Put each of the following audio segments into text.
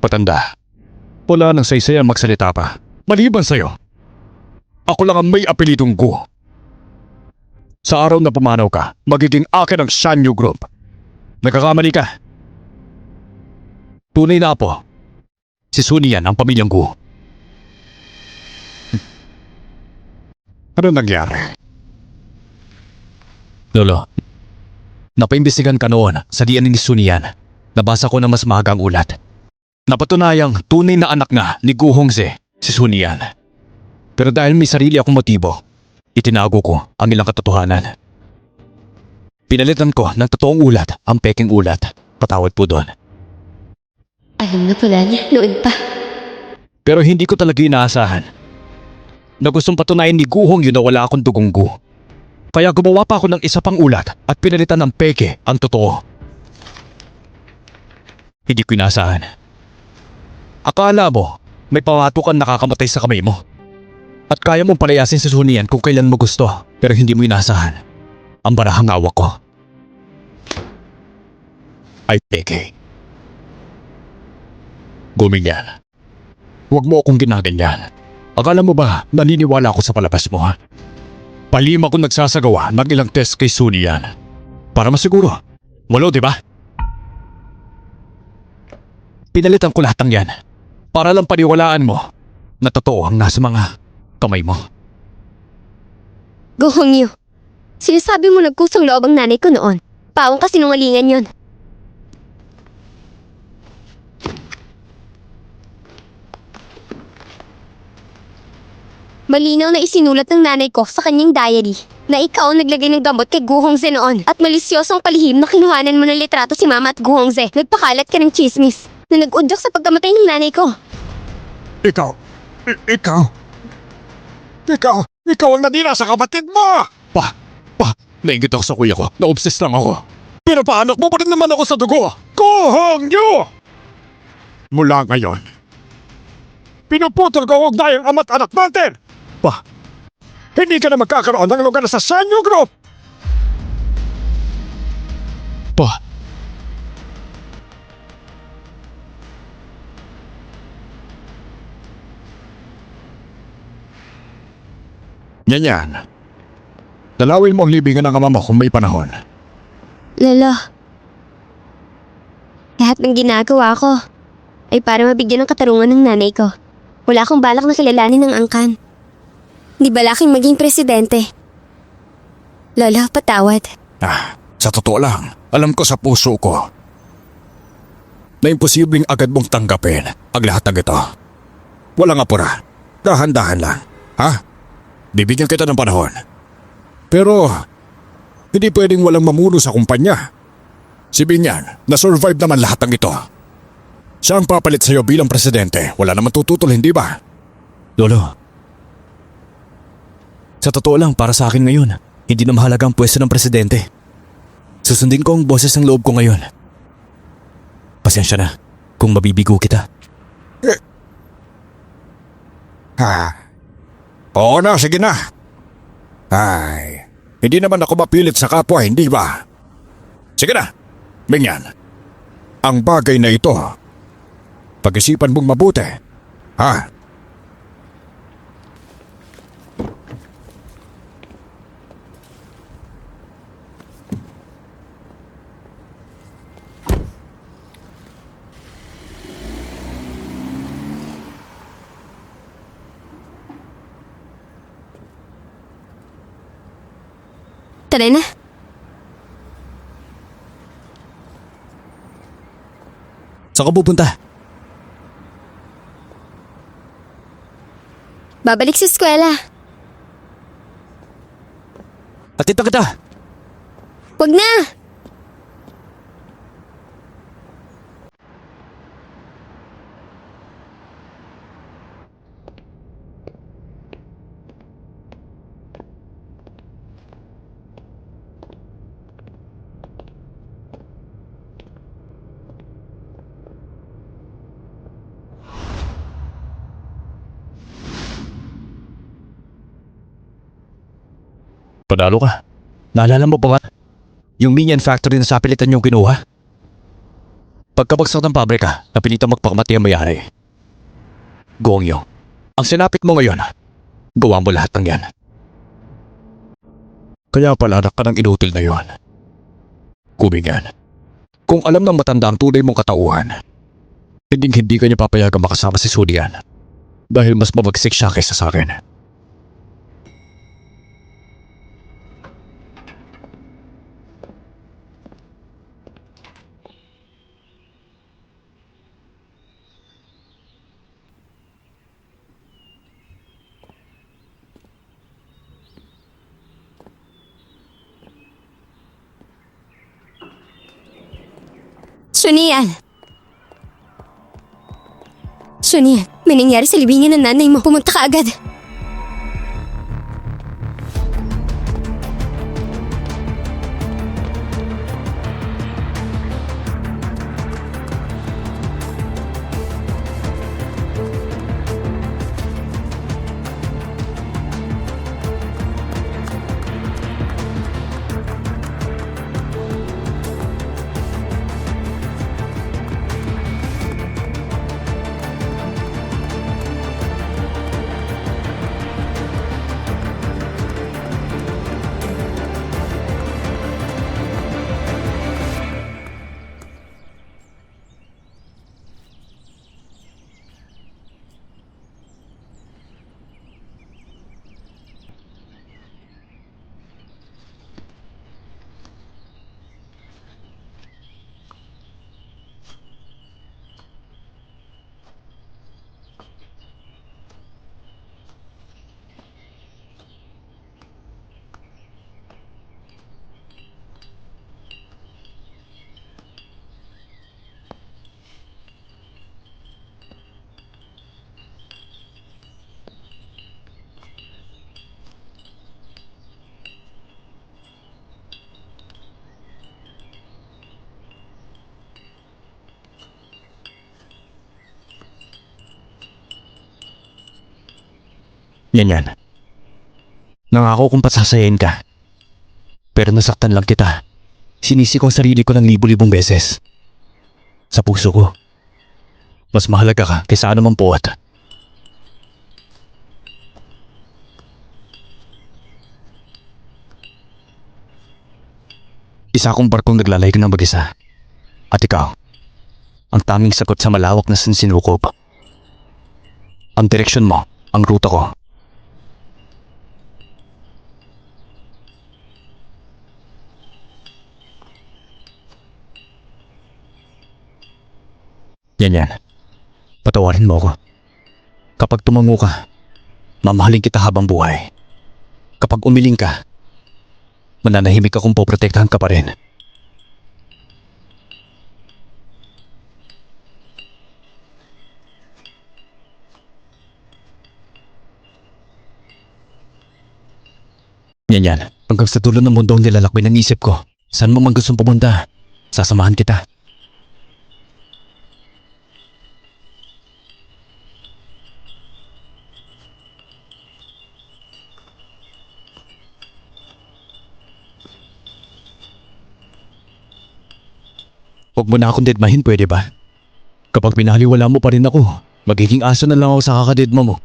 Patanda. Wala nang saysayan magsalita pa. Maliban sa'yo. Ako lang ang may apelidong Gu. Sa araw na pumanaw ka, magiging akin ang Shanyu Group. Nagkakamali ka. Tunay na apo. Si Sunian ang pamilyang Gu. Ano nangyari? Lolo, napaimbestigan ka noon sa diyan ni Sunian. Nabasa ko na mas mahagang ulat. Napatunayang tunay na anak na ni Gu Hongze, si Sunian. Pero dahil may sarili akong motibo, itinago ko ang ilang katotohanan. Pinalitan ko ng totoong ulat ang peking ulat. Patawad po doon. Alam na pala niya noon pa. Pero hindi ko talaga inaasahan na gustong patunayan ni Guhong yun na wala akong dugong Gu. Kaya gumawa pa ako ng isa pang ulat at pinalitan ng peke ang totoo. Hindi ko inaasahan. Akala mo, may pamatukan nakakamatay sa kamay mo. At kaya mong palayasin si Sunian kung kailan mo gusto, pero hindi mo inaasahan. Ang barahang awak ko. Ay peke. Guminyan. Huwag mo akong ginaganyan. Akala mo ba naniniwala ako sa palabas mo ha? Palim ako nagsasagawa ng ilang test kay Suni yan. Para masiguro. Walo, di ba? Pinalitan ko lahat ng yan. Para lang paniwalaan mo na totoo ang nasa mga kamay mo. Go Hong Yu. Sinasabi mo nagkusang loob ang nanay ko noon. Pawang kasinungalingan yon. Malinaw na isinulat ng nanay ko sa kanyang diary na ikaw ang naglagay ng gamot kay Guhongze noon at malisyosong palihim na kinuhanan mo ng litrato si Mama at Guhongze. Nagpakalat ka ng chismis na nag-udyok sa pagkamatay ng nanay ko. Ikaw, i- ikaw, ikaw, ikaw ang nanira sa kapatid mo! Pa, pa, naingit ako sa kuya ko, na-obsess lang ako. Pero paano mo pa rin naman ako sa dugo? Kuhong nyo! Mula ngayon, pinuputol ko huwag na yung ama't anak natin! Pa, hindi ka na magkakaroon ng lugar sa Sanyo Group! Pa, Yan yan. Dalawin mo ang libingan ng ama mo kung may panahon. Lolo. Lahat ng ginagawa ko ay para mabigyan ng katarungan ng nanay ko. Wala akong balak na kilalanin ng angkan. Di balaking maging presidente. Lolo, patawad. Ah, sa totoo lang, alam ko sa puso ko na imposibleng agad mong tanggapin ang lahat ng ito. Walang apura. Dahan-dahan lang. Ha? Bibigyan kita ng panahon. Pero, hindi pwedeng walang mamuno sa kumpanya. Si Binyan, na-survive naman lahat ng ito. Siya ang papalit sa'yo bilang presidente. Wala naman tututol, hindi ba? Lolo, sa totoo lang para sa akin ngayon, hindi na mahalaga ang pwesto ng presidente. Susundin ko ang boses ng loob ko ngayon. Pasensya na kung mabibigo kita. Ha? Oo na, sige na. Ay, hindi naman ako mapilit sa kapwa, hindi ba? Sige na, Mingyan. Ang bagay na ito, pag-isipan mong mabuti. Ha? Tara na. Saan ka pupunta? Babalik sa eskwela. Na kita. Wag na! Panalo ka. Naalala mo pa ba? Yung Minion Factory na sa pilitan yung kinuha? Pagkabagsak ng pabrika, napilitan magpakamati ang mayari. Gongyo, ang sinapit mo ngayon, gawa mo lahat ng yan. Kaya pala anak ka ng inutil na yon. Kubingan, kung alam ng matanda ang tunay mong katauhan, hindi hindi ka niya papayagang makasama si Sulian dahil mas mabagsik siya kaysa sa akin. Sunian! Sunian, may nangyari sa libingan ng nanay mo. Pumunta ka agad. Yan yan. Nangako kong pasasayain ka. Pero nasaktan lang kita. Sinisi ko ang sarili ko ng libo-libong beses. Sa puso ko. Mas mahalaga ka kaysa anumang puwat. Isa akong barkong naglalay ng mag-isa. At ikaw, ang tanging sagot sa malawak na sinsinukob. Ang direksyon mo, ang ruta ko, Yan yan. Patawarin mo ako. Kapag tumango ka, mamahalin kita habang buhay. Kapag umiling ka, mananahimik akong poprotektahan ka pa rin. Yan yan. Hanggang sa dulo ng mundo ang nilalakbay ng isip ko. Saan mo man gustong pumunta? Sasamahan kita. Huwag mo na akong deadmahin, pwede ba? Kapag pinahaliwala mo pa rin ako, magiging aso na lang ako sa kakadedma mo.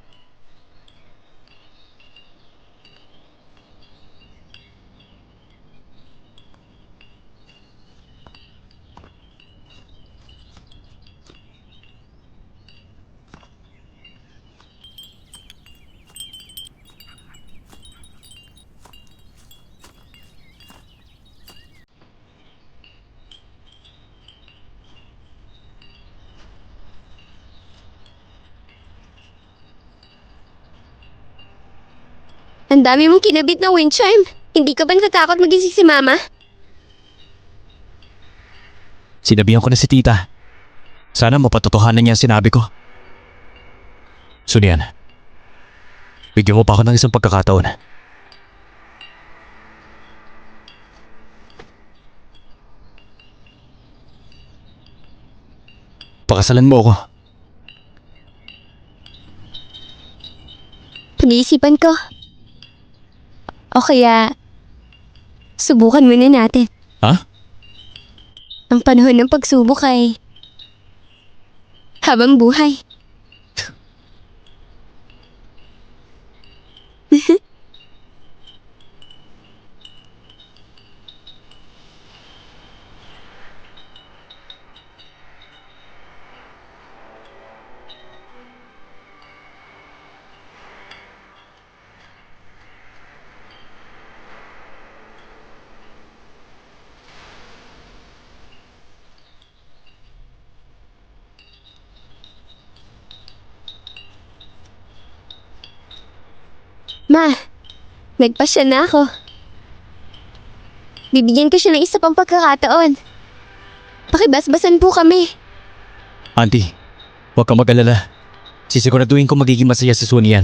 Ang dami mong kinabit na wind chime. Hindi ka ba natatakot magising si mama? Sinabihan ko na si tita. Sana mapatotohanan niya ang sinabi ko. Sunian, bigyan mo pa ako ng isang pagkakataon. Pakasalan mo ako. Pag-iisipan ko. O kaya, subukan muna natin. Ha? Ang panahon ng pagsubok ay habang buhay. Ma, nagpasya na ako. Bibigyan ko siya ng isa pang pagkakataon. Pakibasbasan po kami. Auntie, huwag kang mag-alala. Sisiguraduhin ko magiging masaya si Sunny yan.